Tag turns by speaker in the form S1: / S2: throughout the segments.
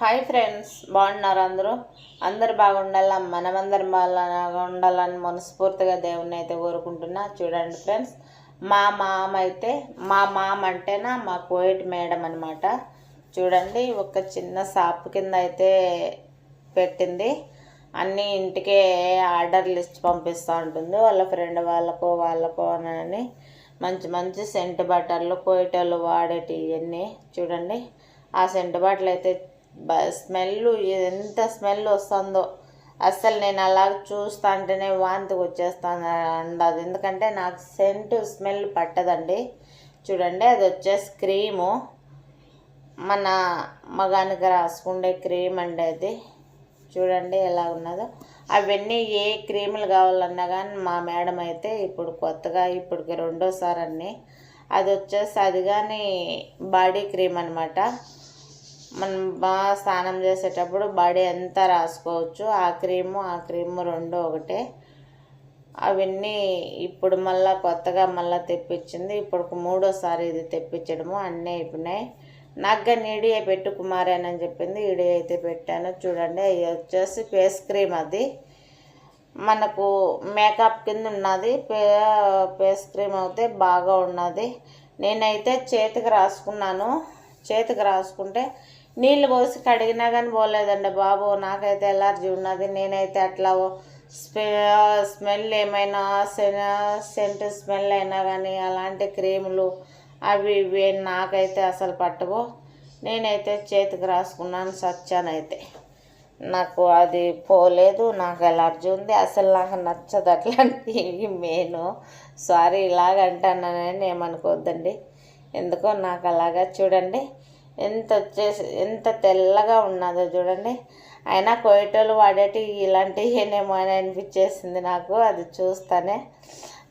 S1: Hi friends బాగున్నారు అందరూ? అందరు బాగుండాల మనమందరం బాగా ఉండాలని మనస్ఫూర్తిగా దేవుణ్ణి అయితే కోరుకుంటున్నా. చూడండి ఫ్రెండ్స్ మా మామ అయితే మా మామ అంటేనా మా కోయిట్ మేడం అనమాట చూడండి ఒక చిన్న షాప్ కింద అయితే పెట్టింది. అన్నీ ఇంటికే ఆర్డర్లు ఇచ్చి పంపిస్తూ ఉంటుంది. వాళ్ళ ఫ్రెండ్ వాళ్ళకో వాళ్ళకో అని మంచి మంచి సెంటు బట్టలు కోయిటలు వాడేటి ఇవన్నీ చూడండి ఆ సెంటు బట్టలు అయితే స్మెల్ ఎంత స్మెల్ వస్తుందో. అస్సలు నేను అలా చూస్తా అంటేనే వాంతికి వచ్చేస్తాను అండదు ఎందుకంటే నాకు సెంటు స్మెల్ పట్టదండి. చూడండి అది వచ్చేసి క్రీము. మన మగానికి రాసుకుండే క్రీమ్ అండి అది. చూడండి ఎలా ఉన్నదో. అవన్నీ ఏ క్రీములు కావాలన్నా కానీ మా మేడం అయితే ఇప్పుడు కొత్తగా ఇప్పటికి రెండోసారి అన్ని. అది వచ్చేసి అది కానీ బాడీ క్రీమ్ అనమాట మనం బాగా స్నానం చేసేటప్పుడు బాడీ అంతా రాసుకోవచ్చు. ఆ క్రీము ఆ క్రీము రెండు ఒకటే. అవన్నీ ఇప్పుడు మళ్ళీ కొత్తగా మళ్ళీ తెప్పించింది. ఇప్పుడు మూడోసారి ఇది తెప్పించడము. అన్నీ అయిపోయినాయి. నాకు కానీ ఇడియ పెట్టు చెప్పింది. ఇడియ అయితే పెట్టాను. చూడండి అవి వచ్చేసి ఫేస్ క్రీమ్ అది. మనకు మేకప్ కింద ఉన్నది. ఫేస్ క్రీమ్ అయితే బాగా ఉన్నది. నేనైతే చేతికి రాసుకున్నాను. చేతికి రాసుకుంటే నీళ్ళు పోసి కడిగినా కానీ పోలేదండి బాబు. నాకైతే ఎలర్జీ ఉన్నది. నేనైతే అట్లా స్మె స్మెల్ ఏమైనా సెంట్ స్మెల్ అయినా కానీ అలాంటి క్రీములు అవి ఇవి నాకైతే అసలు పట్టవు. నేనైతే చేతికి రాసుకున్నాను సచ్చానైతే నాకు అది పోలేదు. నాకు ఎలర్జీ ఉంది. అసలు నాకు నచ్చదు అట్లాంటివి మెయిన్. సారీ ఇలాగ అంటానని ఏమనుకోవద్దండి ఎందుకో నాకు అలాగా చూడండి. ఎంత వచ్చేసి ఎంత తెల్లగా ఉన్నదో చూడండి. అయినా కోయటోళ్ళు వాడేటి ఇలాంటివేనేమో అని అనిపించేసింది నాకు అది చూస్తానే.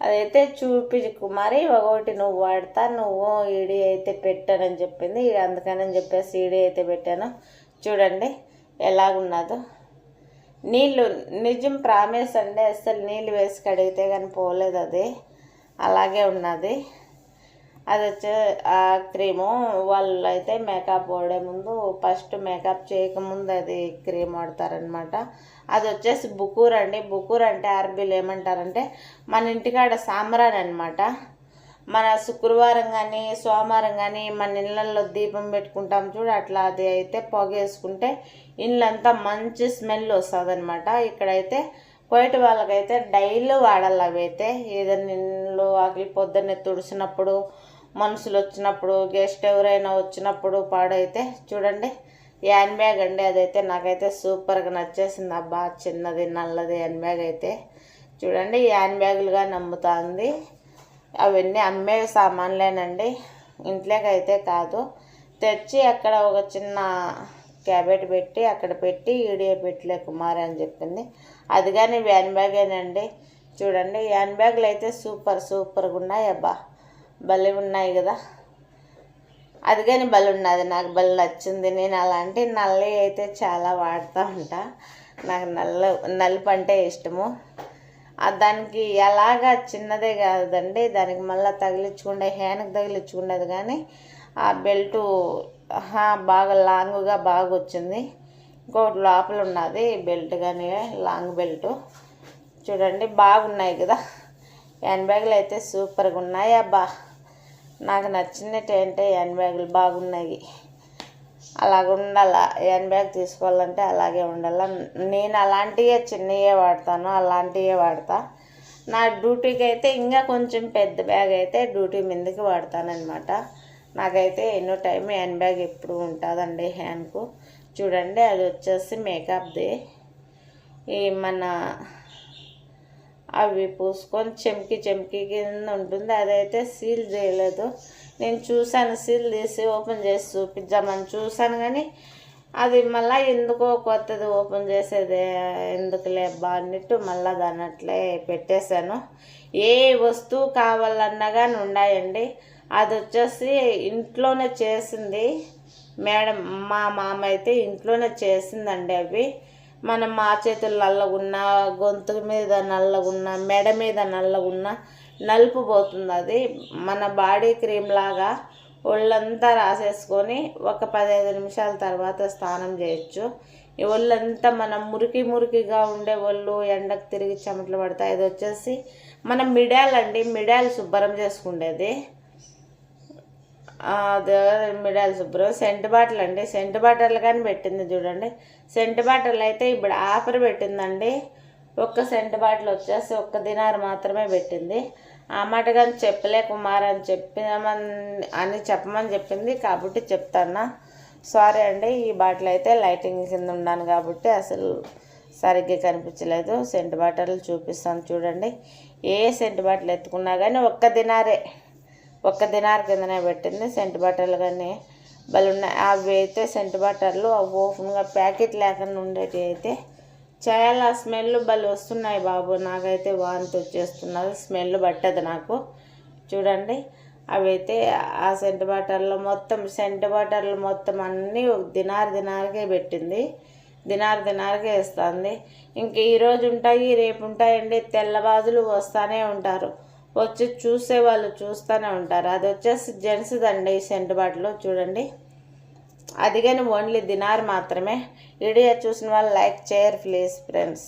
S1: అదైతే చూపి కుమారి ఒకటి నువ్వు వాడతా నువ్వు ఈడి అయితే పెట్టానని చెప్పింది. అందుకని చెప్పేసి ఈడి అయితే పెట్టాను. చూడండి ఎలాగున్నదో. నీళ్ళు నిజం ప్రామిస్ అండి అసలు నీళ్ళు వేసి కడిగితే కానీ పోలేదు అది. అలాగే ఉన్నది. అది వచ్చే ఆ క్రీము వాళ్ళు అయితే మేకప్ వాడే ముందు ఫస్ట్ మేకప్ చేయకముందు అది క్రీమ్ వాడతారనమాట అది వచ్చేసి బుకూర్ అండి. బుకూర్ అంటే అరబీలు ఏమంటారంటే మన ఇంటికాడ సాంబ్రాన్ అనమాట మన శుక్రవారం కానీ సోమవారం కానీ మన ఇళ్ళల్లో దీపం పెట్టుకుంటాం చూడు అట్లా అది అయితే పొగ వేసుకుంటే ఇళ్ళంతా మంచి స్మెల్ వస్తుంది అనమాట ఇక్కడైతే కోయట వాళ్ళకైతే డైలీ వాడాలి అవి అయితే. ఏదైనా ఇళ్ళు ఆకలి పొద్దున్నే తుడిచినప్పుడు మనుషులు వచ్చినప్పుడు గెస్ట్ ఎవరైనా వచ్చినప్పుడు పాడైతే చూడండి. హ్యాండ్ బ్యాగ్ అండి అదైతే నాకైతే సూపర్గా నచ్చేసింది. అబ్బా చిన్నది నల్లది హ్యాండ్ బ్యాగ్ అయితే చూడండి. హ్యాండ్ బ్యాగులుగా నమ్ముతుంది. అవన్నీ అమ్మే సామాన్లేనండి. ఇంట్లోకైతే కాదు. తెచ్చి అక్కడ ఒక చిన్న క్యాబెట్ పెట్టి అక్కడ పెట్టి ఈడియో పెట్టలే కుమార్ అని చెప్పింది. అది కానీ హ్యాండ్ బ్యాగేనండి చూడండి హ్యాండ్ బ్యాగులు అయితే సూపర్ సూపర్గా ఉన్నాయి అబ్బా భలే ఉన్నాయి కదా. అది కానీ భలే ఉన్నది. నాకు భలే నచ్చింది. నేను అలాంటి నల్లి అయితే చాలా వాడుతూ ఉంటా. నాకు నల్ల నలుపు అంటే ఇష్టము. దానికి ఎలాగా చిన్నదే కాదండి. దానికి మళ్ళీ తగిలించుకుండే హ్యాండ్కి తగిలించుకునేది కానీ ఆ బెల్టు బాగా లాంగ్గా బాగా వచ్చింది. ఇంకోటి లోపల ఉన్నది బెల్ట్ కానీ లాంగ్ బెల్ట్. చూడండి బాగున్నాయి కదా. హ్యాండ్ బ్యాగులు అయితే సూపర్గా ఉన్నాయి. అబ్బా! నాకు నచ్చినట్టు ఏంటంటే హ్యాండ్ బ్యాగులు బాగున్నాయి. అలాగ ఉండాల హ్యాండ్ బ్యాగ్ తీసుకోవాలంటే అలాగే ఉండాల. నేను అలాంటివే చిన్నవే వాడతాను అలాంటివే వాడతా. నా డ్యూటీకి అయితే ఇంకా కొంచెం పెద్ద బ్యాగ్ అయితే డ్యూటీ మీదకి వాడతానమాట నాకైతే ఎన్నో టైం హ్యాండ్ బ్యాగ్ ఎప్పుడు ఉంటుందండి హ్యాండ్కు. చూడండి అది వచ్చేసి మేకప్ది. ఈ మన అవి పూసుకొని చెంకి చెంకి కింద ఉంటుంది. అదైతే సీల్ చేయలేదు. నేను చూశాను సీల్ తీసి ఓపెన్ చేసి చూపించామని చూశాను కానీ అది మళ్ళీ ఎందుకో కొత్తది ఓపెన్ చేసేది ఎందుకులే బా అన్నట్టు మళ్ళీ దాన్ని అట్లే పెట్టేశాను. ఏ వస్తువు కావాలన్నా కానీ ఉన్నాయండి అది వచ్చేసి ఇంట్లోనే చేసింది. మేడం మా మామ అయితే ఇంట్లోనే చేసిందండి అవి. మనం మా చేతులు నల్లగున్న గొంతు మీద నల్లగున్న మెడ మీద నల్లగున్న నలుపు పోతుంది అది. మన బాడీ క్రీమ్ లాగా ఒళ్ళంతా రాసేసుకొని ఒక పదిహేను నిమిషాల తర్వాత స్నానం చేయొచ్చు. ఈ ఒళ్ళంతా మనం మురికి మురికిగా ఉండే ఒళ్ళు ఎండకు తిరిగి చెమటలు పడతాయి. ఇది వచ్చేసి మనం మిడాలండి మిడాలు శుభ్రం చేసుకుండేది. మిడాలు శుభ్రం సెంట్ బాటిల్ అండి సెంట్ బాటిల్ కానీ పెట్టింది చూడండి. సెంట్ బాటిల్ అయితే ఇప్పుడు ఆఫర్ పెట్టిందండి. ఒక్క సెంట్ బాటిల్ వచ్చేసి ఒక్క దినారు మాత్రమే పెట్టింది. ఆ మాట కానీ చెప్పలే కుమార్ అని చెప్పినామని అని చెప్పమని చెప్పింది కాబట్టి చెప్తాను సారీ అండి ఈ బాటిల్ అయితే లైటింగ్ కింద ఉన్నాను కాబట్టి అసలు సరిగ్గా కనిపించలేదు. సెంట్ బాటిల్ చూపిస్తాను చూడండి. ఏ సెంట్ బాటిల్ ఎత్తుకున్నా కానీ ఒక్క దినారే. ఒక్క దినార్ కిందనే పెట్టింది. సెంట్ బట్టలు కానీ భలే ఉన్నాయి అవి అయితే సెంట్ బట్టర్లు అవి ఓపెన్గా ప్యాకెట్ లేకుండా ఉండేవి అయితే చాలా స్మెల్ భలే వస్తున్నాయి బాబు. నాకైతే వాంతి వచ్చేస్తున్నది. స్మెల్ పట్టదు నాకు. చూడండి. అవి అయితే ఆ సెంట్ బాటిల్లో మొత్తం సెంట్ బటర్లు మొత్తం అన్నీ ఒక దినార్ దినార్కే పెట్టింది. దినార్ దినార్కే ఇస్తుంది. ఇంక ఈరోజు ఉంటాయి రేపు ఉంటాయండి. తెల్లబాజులు వస్తూనే ఉంటారు. వచ్చి చూసే వాళ్ళు చూస్తూనే ఉంటారు. అది వచ్చేసి జెంట్స్ దండి ఈ సెంట్ బాటిలో చూడండి. అది కానీ ఓన్లీ దినార్ మాత్రమే. వీడియో చూసిన వాళ్ళు లైక్ చేయరు ప్లీజ్ ఫ్రెండ్స్.